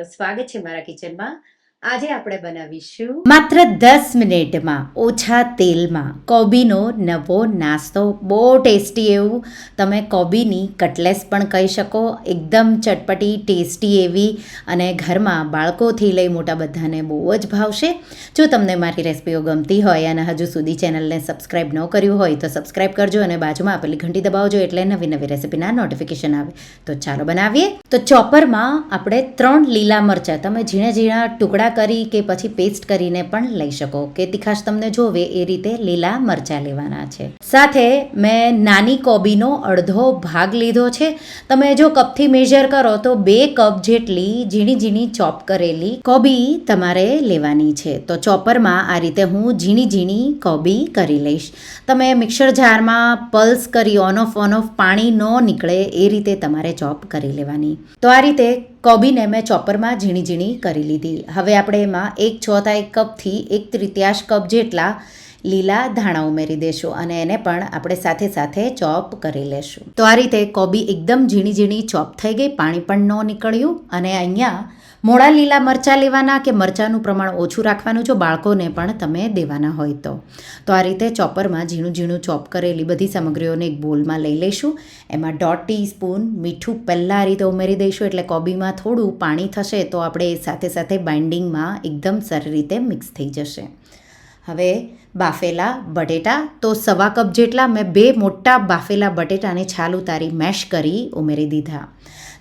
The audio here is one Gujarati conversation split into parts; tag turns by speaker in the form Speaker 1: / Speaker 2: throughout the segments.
Speaker 1: તમારું સ્વાગત છે મારા કિચનમાં આજે આપણે બનાવીશું
Speaker 2: માત્ર દસ મિનિટમાં ઓછા તેલમાં કોબીનો નવો નાસ્તો. બહુ ટેસ્ટી એવું. તમે કોબીની કટલેસ પણ કહી શકો. એકદમ ચટપટી, ટેસ્ટી એવી અને ઘરમાં બાળકોથી લઈ મોટા બધાને બહુ જ ભાવશે. જો તમને મારી રેસિપીઓ ગમતી હોય અને હજુ સુધી ચેનલને સબસ્ક્રાઈબ ન કર્યું હોય તો સબસ્ક્રાઈબ કરજો અને બાજુમાં આપેલી ઘંટી દબાવજો એટલે નવી નવી રેસિપીના નોટિફિકેશન આવે. તો ચાલો બનાવીએ. તો ચોપરમાં આપણે ત્રણ લીલા મરચાં. તમે ઝીણા ઝીણા ટુકડા કરી કે પછી પેસ્ટ કરીને પણ લઈ શકો. કે તીખાશ તમને જોવે એ રીતે લીલા મરચાં લેવાના છે. સાથે મેં નાની કોબીનો અડધો ભાગ લીધો છે. તમે જો કપથી મેઝર કરો તો બે કપ જેટલી ઝીણી ઝીણી ચોપ કરેલી કોબી તમારે લેવાની છે. તો ચોપરમાં આ રીતે હું ઝીણી ઝીણી કોબી કરી લઈશ. તમે મિક્સર જારમાં પલ્સ કરી ઓન ઓફ ઓન ઓફ પાણી ન નીકળે એ રીતે તમારે ચોપ કરી લેવાની. તો આ રીતે કોબીને મેં ચોપરમાં ઝીણી ઝીણી કરી લીધી. હવે આપણે એમાં એક ચોથાઈ કપથી એક તૃતીયાશ કપ જેટલા લીલા ધાણા ઉમેરી દેશું અને એને પણ આપણે સાથે સાથે ચોપ કરી લેશું. તો આ રીતે કોબી એકદમ ઝીણી ઝીણી ચોપ થઈ ગઈ, પાણી પણ ન નીકળ્યું અને અહીંયા મોડા લીલા મરચાં લેવાના કે મરચાંનું પ્રમાણ ઓછું રાખવાનું જો બાળકોને પણ તમે દેવાના હોય તો. તો આ રીતે ચોપરમાં ઝીણું ઝીણું ચોપ કરેલી બધી સામગ્રીઓને એક બોલમાં લઈ લઈશું. એમાં દોઢ ટીસ્પૂન મીઠું પહેલાં આ રીતે ઉમેરી દઈશું, એટલે કોબીમાં થોડું પાણી થશે તો આપણે સાથે સાથે બાઇન્ડિંગમાં એકદમ સારી રીતે મિક્સ થઈ જશે. હવે બાફેલા બટેટા તો સવા કપ જેટલા મેં બે મોટા બાફેલા બટેટાને છાલ ઉતારી મેશ કરી ઉમેરી દીધા.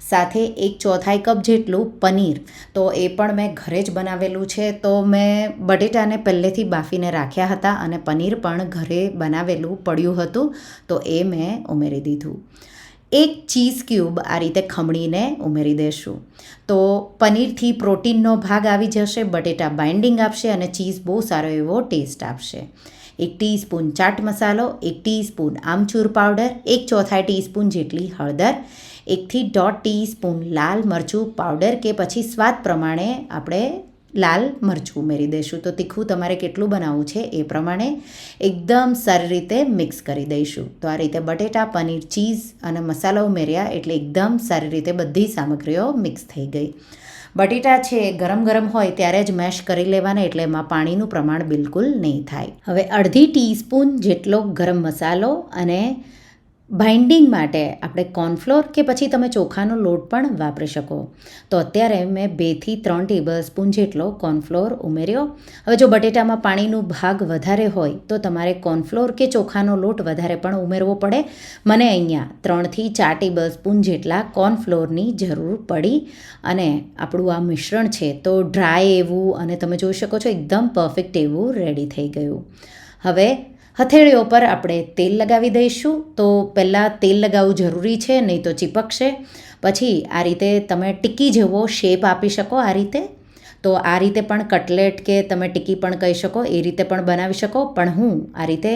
Speaker 2: સાથે એક ચોથાઈ કપ જેટલું પનીર. તો એ પણ મેં ઘરે જ બનાવેલું છે. તો મેં બટેટાને પહેલેથી બાફીને રાખ્યા હતા અને પનીર પણ ઘરે બનાવેલું પડ્યું હતું. તો એ મેં ઉમેરી દીધું. એક ચીઝ ક્યુબ આ રીતે ખમણીને ઉમેરી દેશું. તો પનીરથી પ્રોટીનનો ભાગ આવી જશે, બટેટા બાઇન્ડિંગ આપશે અને ચીઝ બહુ સારો એવો ટેસ્ટ આપશે. એક ટીસ્પૂન ચાટ મસાલો, એક ટીસ્પૂન આમચૂર પાવડર, એક ચોથાઈ ટીસ્પૂન જેટલી હળદર, એકથી દોઢ ટીસ્પૂન લાલ મરચું પાવડર કે પછી સ્વાદ પ્રમાણે આપણે લાલ મરચું ઉમેરી દઈશું. તો તીખું તમારે કેટલું બનાવવું છે એ પ્રમાણે એકદમ સારી રીતે મિક્સ કરી દઈશું. તો આ રીતે બટેટા, પનીર, ચીઝ અને મસાલા ઉમેર્યા એટલે એકદમ સારી રીતે બધી સામગ્રીઓ મિક્સ થઈ ગઈ. બટેટા છે ગરમ ગરમ હોય ત્યારે જ મેશ કરી લેવાના એટલે એમાં પાણીનું પ્રમાણ બિલકુલ નહીં થાય. હવે અડધી ટીસ્પૂન જેટલો ગરમ મસાલો અને બાઇન્ડિંગ માટે આપણે કોર્નફ્લોર કે પછી તમે ચોખાનો લોટ પણ વાપરી શકો. તો અત્યારે મેં બેથી ત્રણ ટેબલ સ્પૂન જેટલો કોર્નફ્લોર ઉમેર્યો. હવે જો બટેટામાં પાણીનો ભાગ વધારે હોય, તો તમારે કોર્નફ્લોર કે ચોખાનો લોટ વધારે પણ ઉમેરવો પડે. મને અહીંયા ત્રણથી ચાર ટેબલ સ્પૂન જેટલા કોર્નફ્લોરની જરૂર પડી અને આપણું આ મિશ્રણ છે તો ડ્રાય એવું અને તમે જોઈ શકો છો, એકદમ પરફેક્ટ એવું રેડી થઈ ગયું. હવે હથેળીઓ પર આપણે તેલ લગાવી દઈશું. તો પહેલાં તેલ લગાવવું જરૂરી છે, નહીં તો ચીપકશે. પછી આ રીતે તમે ટીકી જેવો શેપ આપી શકો આ રીતે. તો આ રીતે પણ કટલેટ કે તમે ટીકી પણ કહી શકો, એ રીતે પણ બનાવી શકો. પણ હું આ રીતે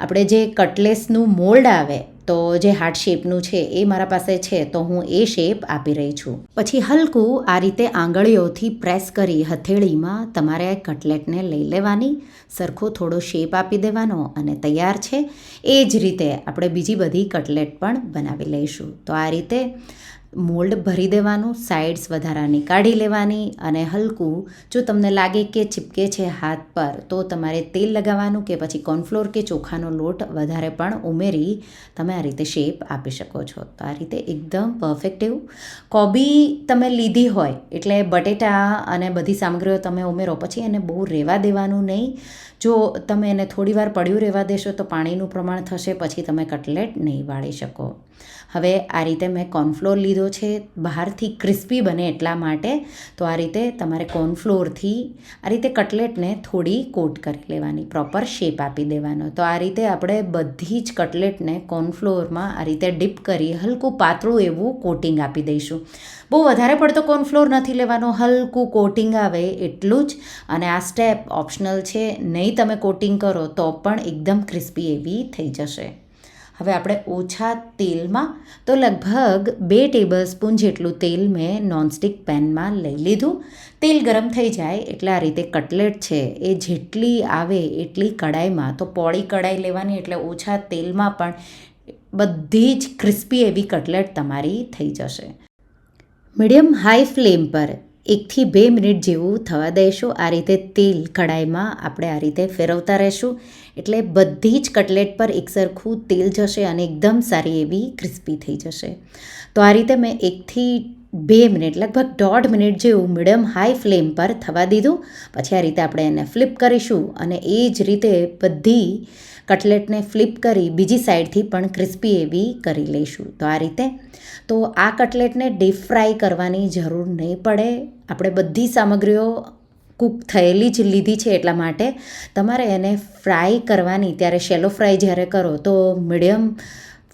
Speaker 2: આપણે જે કટલેસનું મોલ્ડ આવે તો જે હાર્ટ શેપનું છે એ મારા પાસે છે, તો હું એ શેપ આપી રહી છું. પછી હલકું આ રીતે આંગળીઓથી પ્રેસ કરી હથેળીમાં તમારે કટલેટને લઈ લેવાની, સરખો થોડો શેપ આપી દેવાનો અને તૈયાર છે. એ જ રીતે આપણે બીજી બધી કટલેટ પણ બનાવી લઈશું. તો આ રીતે મોલ્ડ ભરી દેવાનું સાઇડ્સ વધારાની કાઢી લેવાની અને હલકું જો તમને લાગે કે ચીપકે છે હાથ પર, તો તમારે તેલ લગાવવાનું કે પછી કોર્નફ્લોર કે ચોખાનો લોટ વધારે પણ ઉમેરી તમે આ રીતે શેપ આપી શકો છો. તો આ રીતે એકદમ પરફેક્ટ એવું. કોબી તમે લીધી હોય, એટલે બટેટા અને બધી સામગ્રીઓ તમે ઉમેરો, પછી એને બહુ રહેવા દેવાનું નહીં. જો તમે એને થોડીવાર પડ્યું રહેવા દેશો, તો પાણીનું પ્રમાણ થશે, પછી તમે કટલેટ નહીં વાળી શકો. હવે આ રીતે મેં કોર્નફ્લોર લીધો છે, બહારથી ક્રિસ્પી બને એટલા માટે, તો આ રીતે તમારે કોર્નફ્લોરથી આ રીતે કટલેટને થોડી કોટ કરી લેવાની પ્રોપર શેપ આપી દેવાનો. તો આ રીતે આપણે બધી જ કટલેટને કોર્નફ્લોરમાં આ રીતે ડીપ કરી હલકું પાતળું એવું કોટિંગ આપી દઈશું. બહુ વધારે પડતો કોર્નફ્લોર નથી લેવાનો, હલકું કોટિંગ આવે એટલું જ. અને આ સ્ટેપ ઓપ્શનલ છે, નહીં તમે કોટિંગ કરો તો પણ એકદમ ક્રિસ્પી એવી થઈ જશે. હવે આપણે ઓછા તેલમાં તો લગભગ બે ટેબલ સ્પૂન જેટલું તેલ મેં નોનસ્ટિક પેનમાં લઈ લીધું. તેલ ગરમ થઈ જાય એટલે આ રીતે કટલેટ છે એ જેટલી આવે એટલી કડાઈમાં તો પોળી કડાઈ લેવાની એટલે ઓછા તેલમાં પણ બધી જ ક્રિસ્પી એવી કટલેટ તમારી થઈ જશે. મીડિયમ હાઈ ફ્લેમ પર એકથી બે મિનિટ જેવું થવા દઈશું. આ રીતે તેલ કઢાઈમાં આપણે આ રીતે ફેરવતા રહેશું. એટલે બધી જ કટલેટ પર એકસરખું તેલ જશે અને એકદમ સારી એવી ક્રિસ્પી થઈ જશે. તો આ રીતે મેં એકથી બે મિનિટ, લગભગ દોઢ મિનિટ જેવું મીડિયમ હાઈ ફ્લેમ પર થવા દીધું. પછી આ રીતે આપણે એને ફ્લિપ કરીશું અને એ જ રીતે બધી કટલેટને ફ્લિપ કરી બીજી સાઈડથી પણ ક્રિસ્પી એવી કરી લઈશું. તો આ રીતે. તો આ કટલેટને ડીપ ફ્રાય કરવાની જરૂર નહીં પડે. આપણે બધી સામગ્રીઓ કૂક થયેલી જ લીધી છે એટલા માટે. તમારે એને ફ્રાય કરવાની, ત્યારે શેલો ફ્રાય જ્યારે કરો, તો મીડિયમ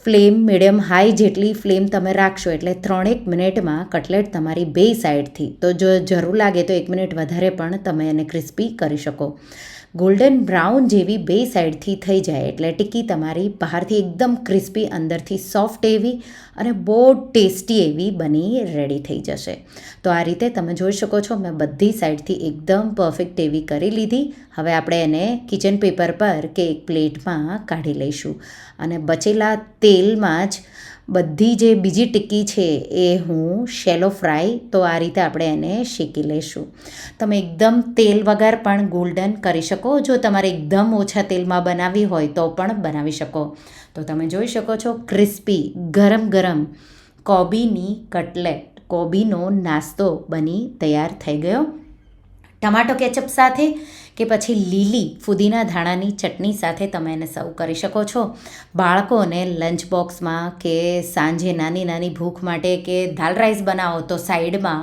Speaker 2: ફ્લેમ, મીડિયમ હાઈ જેટલી ફ્લેમ તમે રાખશો, એટલે ત્રણેક મિનિટમાં કટલેટ તમારી બે સાઈડથી. તો જો જરૂર લાગે તો એક મિનિટ વધારે પણ તમે એને ક્રિસ્પી કરી શકો. ગોલ્ડન બ્રાઉન જેવી બે સાઈડથી થઈ જાય એટલે ટિક્કી તમારી બહારથી એકદમ ક્રિસ્પી, અંદરથી સોફ્ટ એવી અને બહુ ટેસ્ટી એવી બની, રેડી થઈ જશે. તો આ રીતે તમે જોઈ શકો છો, મેં બધી સાઈડથી એકદમ પરફેક્ટ એવી કરી લીધી. હવે આપણે એને કિચન પેપર પર કે એક પ્લેટમાં કાઢી લઈશું. અને બચેલા તેલમાં જ બધી જે બીજી ટિક્કી છે એ હું શેલો ફ્રાય તો આ રીતે આપણે એને શેકી લઈશું તમે એકદમ તેલ વગર પણ ગોલ્ડન કરી શકો. જો તમારે એકદમ ઓછા તેલમાં બનાવવી હોય તો પણ બનાવી શકો. તો તમે જોઈ શકો છો ક્રિસ્પી ગરમ ગરમ કોબીની કટલેટ, કોબીનો નાસ્તો બની તૈયાર થઈ ગયો. ટમાટો કેચઅપ સાથે કે પછી લીલી ફુદીના ધાણાની ચટણી સાથે તમે એને સર્વ કરી શકો છો. બાળકોને લંચ બોક્સમાં કે સાંજે નાની નાની ભૂખ માટે કે દાલ રાઈસ બનાવો તો સાઈડમાં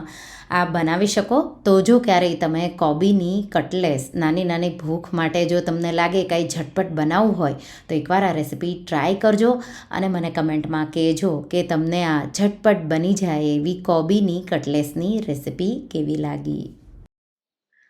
Speaker 2: આ બનાવી શકો. તો જો ક્યારેય તમે કોબીની કટલેસ નાની નાની ભૂખ માટે જો તમને લાગે કંઈ ઝટપટ બનાવવું હોય, તો એકવાર આ રેસીપી ટ્રાય કરજો અને મને કમેન્ટમાં કહેજો કે તમને આ ઝટપટ બની જાય એવી કોબીની કટલેસની રેસીપી કેવી લાગી.